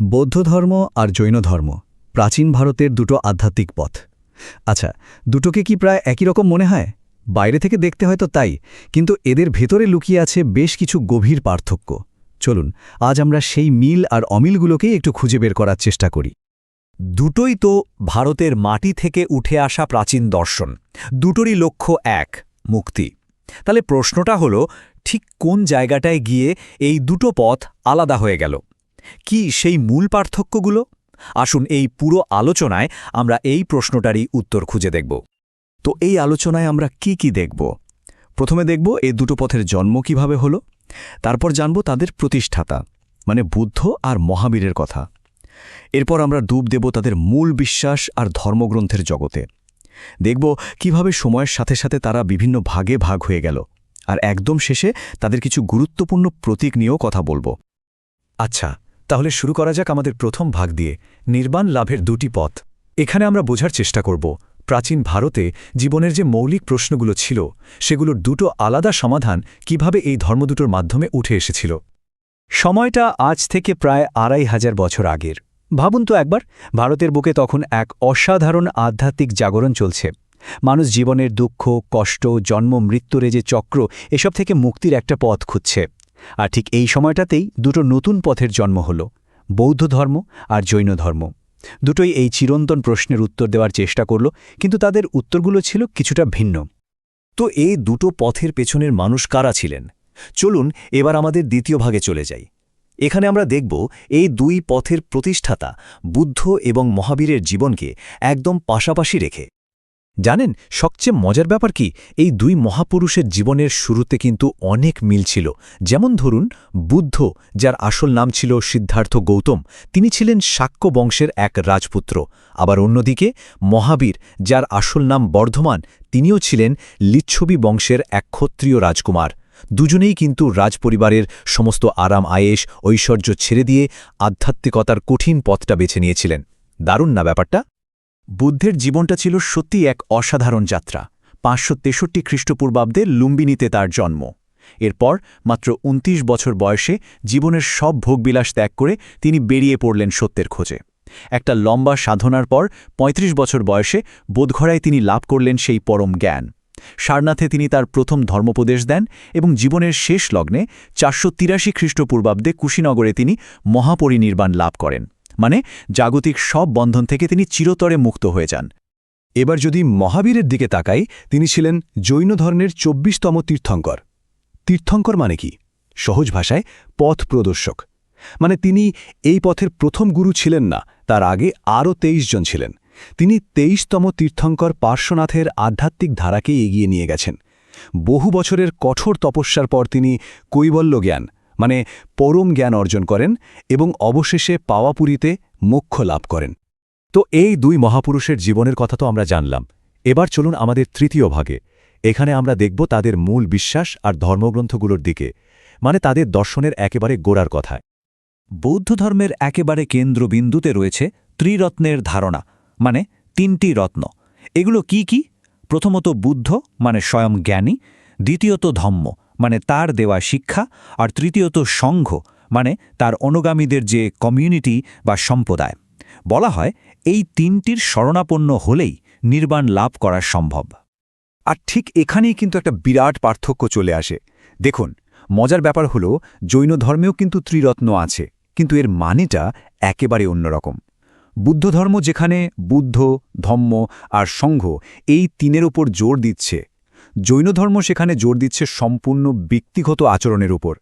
বৌদ্ধ ধর্ম আর জৈন ধর্ম, প্রাচীন ভারতের দুটো আধ্যাত্মিক পথ। আচ্ছা দুটোকে কি প্রায় একই রকম মনে হয়? বাইরে থেকে দেখতে হয়তো তাই, কিন্তু এদের ভেতরে লুকিয়ে আছে বেশ কিছু গভীর পার্থক্য। চলুন, আজ আমরা সেই মিল আর অমিলগুলোকেই একটু খুঁজে বের করার চেষ্টা করি। দুটোই তো ভারতের মাটি থেকে উঠে আসা প্রাচীন দর্শন, দুটোরই লক্ষ্য এক, মুক্তি। তাহলে প্রশ্নটা হলো, ঠিক কোন জায়গাটায় গিয়ে এই দুটো পথ আলাদা হয়ে গেল? কি সেই মূল পার্থক্যগুলো? আসুন এই পুরো আলোচনায় আমরা এই প্রশ্নটারই উত্তর খুঁজে দেখব। তো এই আলোচনায় আমরা কি কি দেখব? প্রথমে দেখব এই দুটো পথের জন্ম কীভাবে হলো, তারপর জানব তাদের প্রতিষ্ঠাতা মানে বুদ্ধ আর মহাবীরের কথা। এরপর আমরা ডুব দেব তাদের মূল বিশ্বাস আর ধর্মগ্রন্থের জগতে। দেখব কীভাবে সময়ের সাথে সাথে তারা বিভিন্ন ভাগে ভাগ হয়ে গেল, আর একদম শেষে তাদের কিছু গুরুত্বপূর্ণ প্রতীক নিয়েও কথা বলব। আচ্ছা তাহলে শুরু করা যাক আমাদের প্রথম ভাগ দিয়ে। নির্বাণ লাভের দুটি পথ। এখানে আমরা বোঝার চেষ্টা করব, প্রাচীন ভারতে জীবনের যে মৌলিক প্রশ্নগুলো ছিল, সেগুলোর দুটো আলাদা সমাধান কীভাবে এই ধর্ম দুটোর মাধ্যমে উঠে এসেছিল। সময়টা আজ থেকে প্রায় আড়াই হাজার বছর আগের। ভাবুন তো একবার, ভারতের বুকে তখন এক অসাধারণ আধ্যাত্মিক জাগরণ চলছে। মানুষ জীবনের দুঃখ, কষ্ট, জন্ম, মৃত্যুরে যে চক্র, এসব থেকে মুক্তির একটা পথ খুঁজছে। আর ঠিক এই সময়টাতেই দুটো নতুন পথের জন্ম হল, বৌদ্ধ ধর্ম আর জৈন ধর্ম। দুটোই এই চিরন্তন প্রশ্নের উত্তর দেওয়ার চেষ্টা করল, কিন্তু তাদের উত্তরগুলো ছিল কিছুটা ভিন্ন। তো এই দুটো পথের পেছনের মানুষ কারা ছিলেন? চলুন এবার আমাদের দ্বিতীয় ভাগে চলে যাই। এখানে আমরা দেখব এই দুই পথের প্রতিষ্ঠাতা বুদ্ধ এবং মহাবীরের জীবনকে একদম পাশাপাশি রেখে। জানেন, সবচেয়ে মজার ব্যাপার কি, এই দুই মহাপুরুষের জীবনের শুরুতে কিন্তু অনেক মিল ছিল। যেমন ধরুন, বুদ্ধ, যার আসল নাম ছিল সিদ্ধার্থ গৌতম, তিনি ছিলেন শাক্য বংশের এক রাজপুত্র। আবার অন্যদিকে, মহাবীর, যার আসল নাম বর্ধমান, তিনিও ছিলেন লিচ্ছবি বংশের এক ক্ষত্রিয় রাজকুমার। দুজনেই কিন্তু রাজপরিবারের সমস্ত আরাম আয়েস ঐশ্বর্য ছেড়ে দিয়ে আধ্যাত্মিকতার কঠিন পথটা বেছে নিয়েছিলেন। দারুণ না ব্যাপারটা? বুদ্ধের জীবনটা ছিল সত্যি এক অসাধারণ যাত্রা। পাঁচশো তেষট্টি খ্রিস্টপূর্বাব্দে লুম্বিনীতে তার জন্ম। এরপর মাত্র ২৯ বছর বয়সে জীবনের সব ভোগবিলাস ত্যাগ করে তিনি বেরিয়ে পড়লেন সত্যের খোঁজে। একটা লম্বা সাধনার পর ৩৫ বছর বয়সে বোধঘরায় তিনি লাভ করলেন সেই পরম জ্ঞান। সারনাথে তিনি তার প্রথম ধর্মোপদেশ দেন এবং জীবনের শেষ লগ্নে চারশো তিরাশি খ্রিস্টপূর্বাব্দে কুশীনগরে তিনি মহাপরিনির্বাণ লাভ করেন। মানে জাগতিক সব বন্ধন থেকে তিনি চিরতরে মুক্ত হয়ে যান। এবার যদি মহাবীরের দিকে তাকাই, তিনি ছিলেন জৈন ধর্মের চব্বিশতম তীর্থঙ্কর। তীর্থঙ্কর মানে কি? সহজ ভাষায় পথ প্রদর্শক। মানে তিনি এই পথের প্রথম গুরু ছিলেন না, তার আগে আরও তেইশ জন ছিলেন। তিনি তেইশতম তীর্থঙ্কর পার্শ্বনাথের আধ্যাত্মিক ধারাকে এগিয়ে নিয়ে গেছেন। বহু বছরের কঠোর তপস্যার পর তিনি কৈবল্য জ্ঞান মানে পরম জ্ঞান অর্জন করেন এবং অবশেষে পাওয়াপুরীতে মোক্ষ লাভ করেন। তো এই দুই মহাপুরুষের জীবনের কথা তো আমরা জানলাম। এবার চলুন আমাদের তৃতীয় ভাগে। এখানে আমরা দেখব তাদের মূল বিশ্বাস আর ধর্মগ্রন্থগুলোর দিকে মানে তাদের দর্শনের একেবারে গোড়ার কথায়। বৌদ্ধ ধর্মের একেবারে কেন্দ্রবিন্দুতে রয়েছে ত্রিরত্নের ধারণা মানে তিনটি রত্ন। এগুলো কি কি? প্রথমত বুদ্ধ মানে স্বয়ং জ্ঞানী, দ্বিতীয়ত ধম্ম। মানে তার দেওয়া শিক্ষা, আর তৃতীয়ত সংঘ মানে তার অনুগামীদের যে কমিউনিটি বা সম্প্রদায়। বলা হয়, এই তিনটির শরণাপন্ন হলেই নির্বাণ লাভ করা সম্ভব। আর ঠিক এখানেই কিন্তু একটা বিরাট পার্থক্য চলে আসে। দেখুন, মজার ব্যাপার হলো, জৈন ধর্মেও কিন্তু ত্রিরত্ন আছে, কিন্তু এর মানেটা একেবারে অন্যরকম। বুদ্ধ ধর্ম যেখানে বুদ্ধ, ধম্ম আর সংঘ, এই তিনের ওপর জোর দিচ্ছে জৈন ধর্ম সেখানে জোর দিচ্ছে সম্পূর্ণ ব্যক্তিগত আচরণের উপর।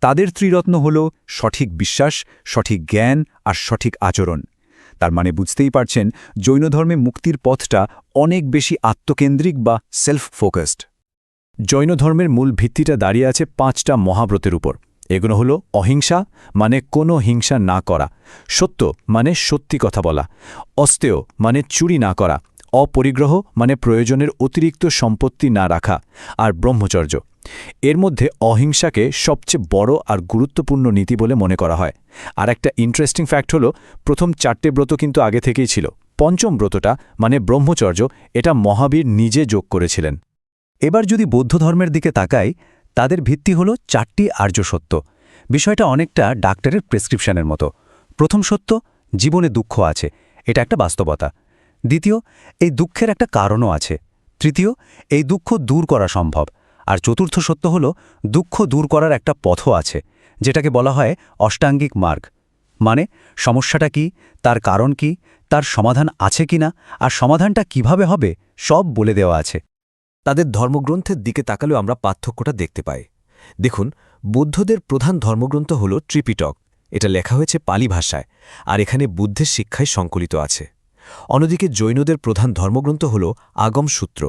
তাদের ত্রিরত্ন হল সঠিক বিশ্বাস, সঠিক জ্ঞান আর সঠিক আচরণ। তার মানে বুঝতেই পারছেন, জৈন ধর্মে মুক্তির পথটা অনেক বেশি আত্মকেন্দ্রিক বা সেলফ ফোকাসড জৈন ধর্মের মূল ভিত্তিটা দাঁড়িয়ে আছে পাঁচটা মহাব্রতের উপর। এগুলো হলো অহিংসা মানে কোনো হিংসা না করা। সত্য মানে সত্যি কথা বলা। অস্তেয় মানে চুরি না করা। অপরিগ্রহ মানে প্রয়োজনের অতিরিক্ত সম্পত্তি না রাখা আর ব্রহ্মচর্য। এর মধ্যে অহিংসাকে সবচেয়ে বড় আর গুরুত্বপূর্ণ নীতি বলে মনে করা হয়। আর একটা ইন্টারেস্টিং ফ্যাক্ট হলো, প্রথম চারটে ব্রত কিন্তু আগে থেকেই ছিল। পঞ্চম ব্রতটা মানে ব্রহ্মচর্য, এটা মহাবীর নিজে যোগ করেছিলেন। এবার যদি বৌদ্ধ ধর্মের দিকে তাকাই, তাদের ভিত্তি হল চারটি আর্য সত্য। বিষয়টা অনেকটা ডাক্তারের প্রেসক্রিপশনের মতো। প্রথম সত্য, জীবনে দুঃখ আছে। এটা একটা বাস্তবতা। দ্বিতীয়, এই দুঃখের একটা কারণও আছে। তৃতীয়, এই দুঃখ দূর করা সম্ভব। আর চতুর্থ সত্য হল, দুঃখ দূর করার একটা পথও আছে, যেটাকে বলা হয় অষ্টাঙ্গিক মার্গ। মানে সমস্যাটা কি, তার কারণ কি, তার সমাধান আছে কিনা, আর সমাধানটা কীভাবে হবে, সব বলে দেওয়া আছে। তাদের ধর্মগ্রন্থের দিকে তাকালেও আমরা পার্থক্যটা দেখতে পাই। দেখুন, বৌদ্ধদের প্রধান ধর্মগ্রন্থ হল ত্রিপিটক। এটা লেখা হয়েছে পালি ভাষায়, আর এখানে বুদ্ধের শিক্ষায় সংকলিত আছে। অন্যদিকে জৈনদের প্রধান ধর্মগ্রন্থ হল আগম সূত্র,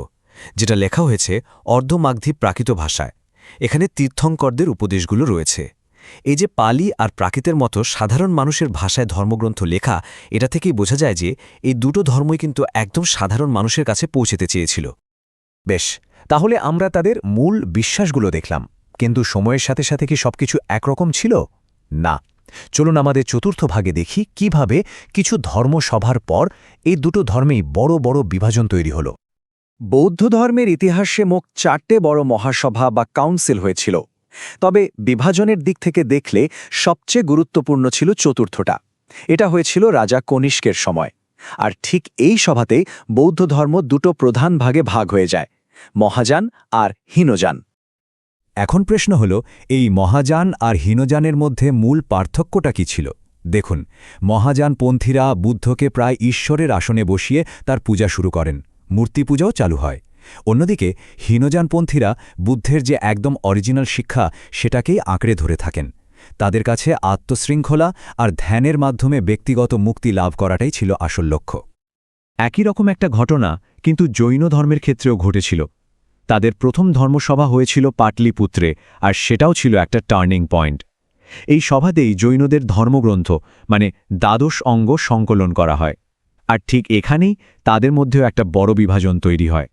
যেটা লেখা হয়েছে অর্ধমাগধি প্রাকৃত ভাষায়। এখানে তীর্থঙ্করদের উপদেশগুলো রয়েছে। এই যে পালি আর প্রাকৃতের মতো সাধারণ মানুষের ভাষায় ধর্মগ্রন্থ লেখা, এটা থেকেই বোঝা যায় যে এই দুটো ধর্মই কিন্তু একদম সাধারণ মানুষের কাছে পৌঁছেতে চেয়েছিল। বেশ, তাহলে আমরা তাদের মূল বিশ্বাসগুলো দেখলাম। কিন্তু সময়ের সাথে সাথে কি সবকিছু একরকম ছিল? না। চলুন আমাদের চতুর্থ ভাগে দেখি কীভাবে কিছু ধর্মসভার পর এই দুটো ধর্মেই বড় বড় বিভাজন তৈরি হল। বৌদ্ধ ধর্মের ইতিহাসে মোট চারটে বড় মহাসভা বা কাউন্সিল হয়েছিল। তবে বিভাজনের দিক থেকে দেখলে সবচেয়ে গুরুত্বপূর্ণ ছিল চতুর্থটা। এটা হয়েছিল রাজা কনিষ্কের সময়। আর ঠিক এই সভাতেই বৌদ্ধ ধর্ম দুটো প্রধান ভাগে ভাগ হয়ে যায়, মহাযান আর হীনযান। এখন প্রশ্ন হল, এই মহাযান আর হীনযানের মধ্যে মূল পার্থক্যটা কি ছিল? দেখুন, মহাযানপন্থীরা বুদ্ধকে প্রায় ঈশ্বরের আসনে বসিয়ে তার পূজা শুরু করেন মূর্তি পূজাও চালু হয়। অন্যদিকে, হীনযানপন্থীরা বুদ্ধের যে একদম অরিজিনাল শিক্ষা, সেটাকেই আঁকড়ে ধরে থাকেন। তাদের কাছে আত্মশৃঙ্খলা আর ধ্যানের মাধ্যমে ব্যক্তিগত মুক্তি লাভ করাটাই ছিল আসল লক্ষ্য। একই রকম একটা ঘটনা কিন্তু জৈন ধর্মের ক্ষেত্রেও ঘটেছিল। তাদের প্রথম ধর্মসভা হয়েছিল পাটলিপুত্রে, আর সেটাও ছিল একটা টার্নিং পয়েন্ট। এই সভাতেই জৈনদের ধর্মগ্রন্থ মানে দ্বাদশ অঙ্গ সংকলন করা হয়। আর ঠিক এখানেই তাদের মধ্যেও একটা বড় বিভাজন তৈরি হয়।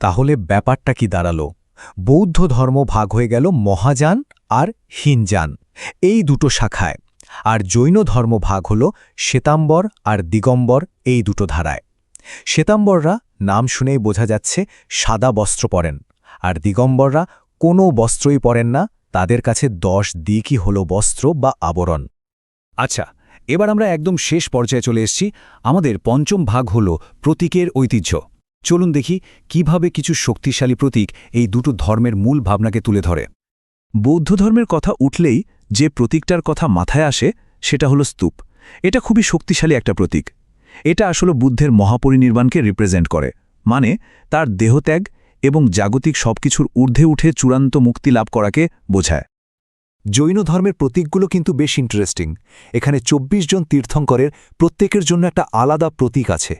তাহলে ব্যাপারটা কি দাঁড়াল? বৌদ্ধ ধর্ম ভাগ হয়ে গেল মহাযান আর হীনযান। এই দুটো শাখায়। আর জৈন ধর্ম ভাগ হল শ্বেতাম্বর আর দিগম্বর এই দুটো ধারায়। শ্বেতাম্বররা নাম শুনেই বোঝা যাচ্ছে সাদা বস্ত্র পরেন। আর দিগম্বররা কোনো বস্ত্রই পরেন না, তাদের কাছে দশ দিকই হল বস্ত্র বা আবরণ। আচ্ছা এবার আমরা একদম শেষ পর্যায়ে চলে এসেছি। আমাদের পঞ্চম ভাগ হল প্রতীকের ঐতিহ্য। চলুন দেখি কীভাবে কিছু শক্তিশালী প্রতীক এই দুটো ধর্মের মূল ভাবনাকে তুলে ধরে। বৌদ্ধ ধর্মের কথা উঠলেই যে প্রতীকটার কথা মাথায় আসে, সেটা হলো স্তূপ। এটা খুবই শক্তিশালী একটা প্রতীক। এটা আসলে বুদ্ধের মহাপরিনির্বাণকে রিপ্রেজেন্ট করে। মানে তার দেহত্যাগ এবং জাগতিক সবকিছুর ঊর্ধ্বে উঠে চূড়ান্ত মুক্তি লাভ করাকে বোঝায়। জৈন ধর্মের প্রতীকগুলো কিন্তু বেশ ইন্টারেস্টিং এখানে ২৪ জন তীর্থঙ্করের প্রত্যেকের জন্য একটা আলাদা প্রতীক আছে।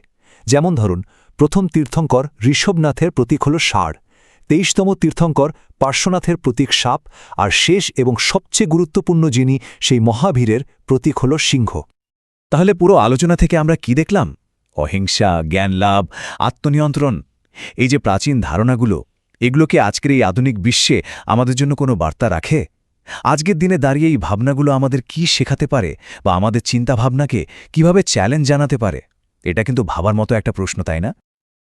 যেমন ধরুন, প্রথম তীর্থঙ্কর ঋষভনাথের প্রতীক হল ষাঁড়, তেইশতম তীর্থঙ্কর পার্শ্বনাথের প্রতীক সাপ, আর শেষ এবং সবচেয়ে গুরুত্বপূর্ণ যিনি সেই মহাবীরের প্রতীক হল সিংহ। তাহলে পুরো আলোচনা থেকে আমরা কি দেখলাম? অহিংসা জ্ঞান লাভ আত্মনিয়ন্ত্রণ, এই যে প্রাচীন ধারণাগুলো, এগুলো কি আজকের এই আধুনিক বিশ্বে আমাদের জন্য কোনো বার্তা রাখে? আজকের দিনে দাঁড়িয়ে এই ভাবনাগুলো আমাদের কি শেখাতে পারে বা আমাদের চিন্তাভাবনাকে কীভাবে চ্যালেঞ্জ জানাতে পারে? এটা কিন্তু ভাবার মতো একটা প্রশ্ন, তাই না?